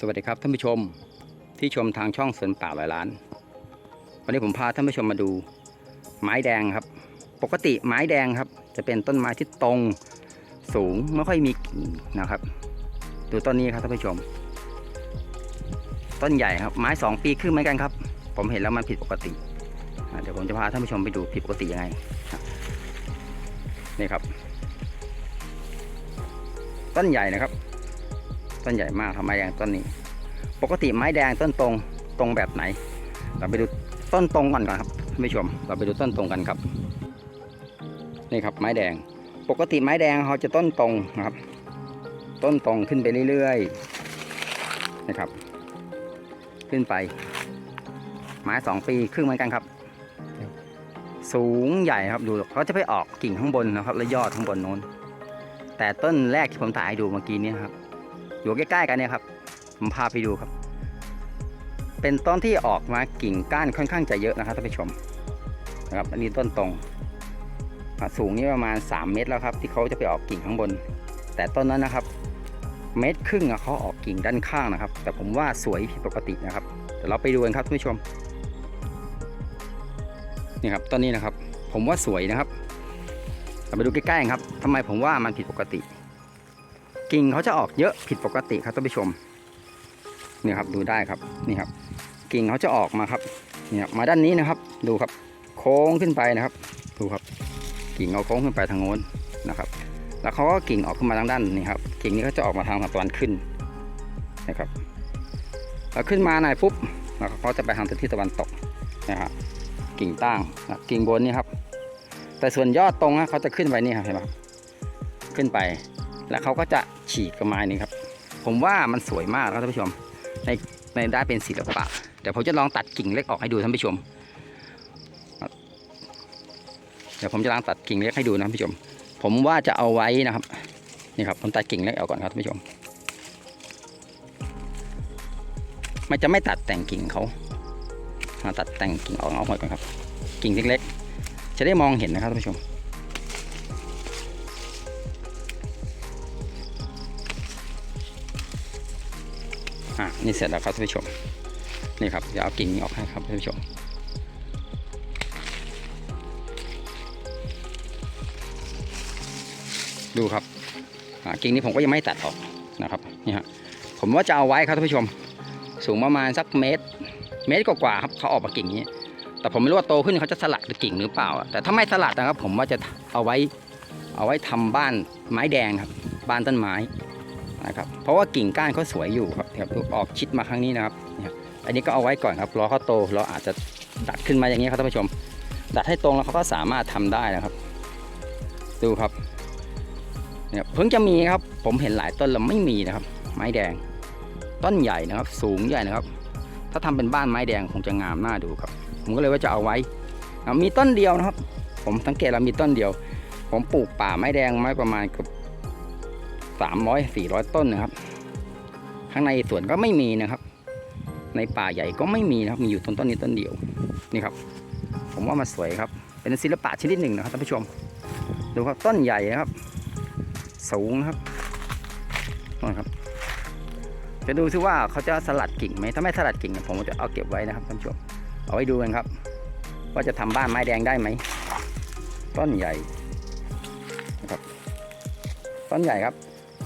สวัสดีครับท่านผู้ชมที่ชมทางช่องสวนป่าลอยล้าน วันนี้ผมพาท่านผู้ชมมาดู ไม้แดงครับ ปกติไม้แดงครับ จะเป็นต้นไม้ที่ตรงสูงไม่ค่อยมีกิ่งนะครับ ดูต้นนี้ครับท่านผู้ชม ต้นใหญ่ครับ ไม้สองปีครึ่งเหมือนกันครับ ผมเห็นแล้วมันผิดปกติเดี๋ยวผมจะพาท่านผู้ชมไปดูผิดปกติยังไงนี่ครับ ต้นใหญ่นะครับ ต้นใหญ่มากทำไมแดงต้นนี้ ปกติไม้แดงต้นตรงตรงแบบไหน เราไปดูต้นตรงก่อนก่อนครับท่านผู้ชม เราไปดูต้นตรงกันครับนี่ครับไม้แดง ปกติไม้แดงเขาจะต้นตรงนะครับ ต้นตรงขึ้นไปเรื่อยๆนะครับ ขึ้นไป ไม้สองปีครึ่งเหมือนกันครับ สูงใหญ่ครับดูเขาจะไปออกกิ่งข้างบนนะครับ แล้วยอดข้างบนโน้น แต่ต้นแรกที่ผมถ่ายให้ดูเมื่อกี้นี้ครับ อยู่ใกล้ๆกันเนี่ยครับ ผมพาไปดูครับ เป็นต้นที่ออกมากิ่งก้านค่อนข้างจะเยอะนะครับท่านผู้ชมนะครับอันนี้ต้นตรงสูงนี่ประมาณ 3 เมตรแล้วครับ ที่เขาจะไปออกกิ่งข้างบน แต่ต้นนั้นนะครับ เมตรครึ่งเขาออกกิ่งด้านข้างนะครับ แต่ผมว่าสวยผิดปกตินะครับเดี๋ยวเราไปดูกันครับท่านผู้ชมนี่ครับต้นนี้นะครับ ผมว่าสวยนะครับเราไปดูใกล้ๆครับทำไมผมว่ามันผิดปกติ กิ่งเขาจะออกเยอะผิดปกติครับท่านผู้ชมนี่ครับดูได้ครับนี่ครับ กิ่งเขาจะออกมาครับเนี่ยมาด้านนี้นะครับ ดูครับ โค้งขึ้นไปนะครับ ดูครับ กิ่งเขาโค้งขึ้นไปทางโน้นนะครับ แล้วเขาก็กิ่งออกขึ้นมาทางด้านนี้ครับ กิ่งนี้ก็จะออกมาทางตะวันขึ้นนะครับแล้วขึ้นมาหน่อยปุ๊บแล้วเขาจะไปทางทิศตะวันตกนะครับกิ่งตั้งนะกิ่งบนนี่ครับ แต่ส่วนยอดตรงนะเขาจะขึ้นไปนี่ครับเห็นไหมครับขึ้นไป แล้วเขาก็จะฉีกกับไม้นี่ครับ ผมว่ามันสวยมากครับท่านผู้ชม ในในได้เป็นศิลปะเดี๋ยวผมจะลองตัดกิ่งเล็กออกให้ดูท่านผู้ชม เดี๋ยวผมจะลองตัดกิ่งเล็กให้ดูนะท่านผู้ชม ผมว่าจะเอาไว้นะครับนี่ครับผมตัดกิ่งเล็กออกก่อนครับท่านผู้ชม มันจะไม่ตัดแต่งกิ่งเขามาตัดแต่งกิ่งออกเอาหมดก่อนครับ กิ่งเล็กๆจะได้มองเห็นนะครับท่านผู้ชม อะนี่เสร็จแล้วครับท่านผู้ชมนี่ครับเดี๋ยวเอากิ่งนี้ออกให้ครับท่านผู้ชมดูครับกิ่งนี้ผมก็ยังไม่ตัดออกนะครับนี่ฮะผมว่าจะเอาไว้ครับท่านผู้ชม สูงประมาณสักเมตร เมตรกว่าๆครับเขาออกมากิ่งนี้ แต่ผมไม่รู้ว่าโตขึ้นเขาจะสลัดกิ่งหรือเปล่า แต่ถ้าไม่สลัดนะครับ ผมว่าจะเอาไว้เอาไว้ทำบ้านไม้แดงครับ บ้านต้นไม้ นะครับเพราะว่ากิ่งก้านเขาสวยอยู่ครับครับออกชิดมาครั้งนี้นะครับเนี่ยอันนี้ก็เอาไว้ก่อนครับรอเขาโตเราอาจจะดัดขึ้นมาอย่างนี้ครับท่านผู้ชม ดัดให้ตรงแล้วเขาก็สามารถทำได้นะครับ ดูครับเนี่ยเพิ่งจะมีครับ ผมเห็นหลายต้นแล้วไม่มีนะครับ ไม้แดง ต้นใหญ่นะครับ สูงใหญ่นะครับ ถ้าทำเป็นบ้านไม้แดงคงจะงามน่าดูครับ ผมก็เลยว่าจะเอาไว้ มีต้นเดียวนะครับ ผมสังเกตแล้วมีต้นเดียว ผมปลูกป่าไม้แดงไม้ประมาณเกือบ สามร้อยสี่ร้อยต้นนะครับ ข้างในสวนก็ไม่มีนะครับ ในป่าใหญ่ก็ไม่มีนะครับ มีอยู่ต้นต้นนี้ต้นเดียว นี่ครับ ผมว่ามันสวยครับ เป็นศิลปะชนิดหนึ่งนะครับท่านผู้ชม ดูครับต้นใหญ่นะครับ สูงนะครับนั่นครับ จะดูซิว่าเขาจะสลัดกิ่งไหม ถ้าไม่สลัดกิ่งเนี่ยผมจะเอาเก็บไว้นะครับท่านผู้ชม เอาไว้ดูกันครับ ว่าจะทำบ้านไม้แดงได้ไหม ต้นใหญ่นะครับต้นใหญ่ครับ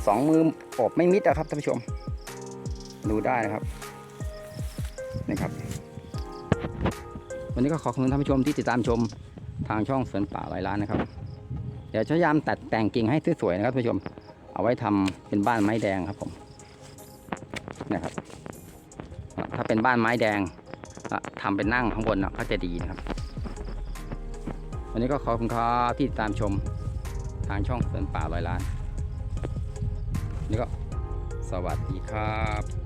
สองมือโอบไม่มิดนะครับท่านผู้ชม ดูได้นะครับนี่ครับ วันนี้ก็ขอบคุณท่านผู้ชมที่ติดตามชมทางช่องสวนป่าลอยล้านนะครับเดี๋ยวจะพยายามตัดแต่งกิ่งให้สวยๆนะครับท่านผู้ชม เอาไว้ทำเป็นบ้านไม้แดงครับผมนะครับ ถ้าเป็นบ้านไม้แดงอะทำเป็นนั่งข้างบนนะก็จะดีนะครับ วันนี้ก็ขอบคุณครับที่ติดตามชมทางช่องสวนป่าลอยล้าน นี้ก็สวัสดีครับ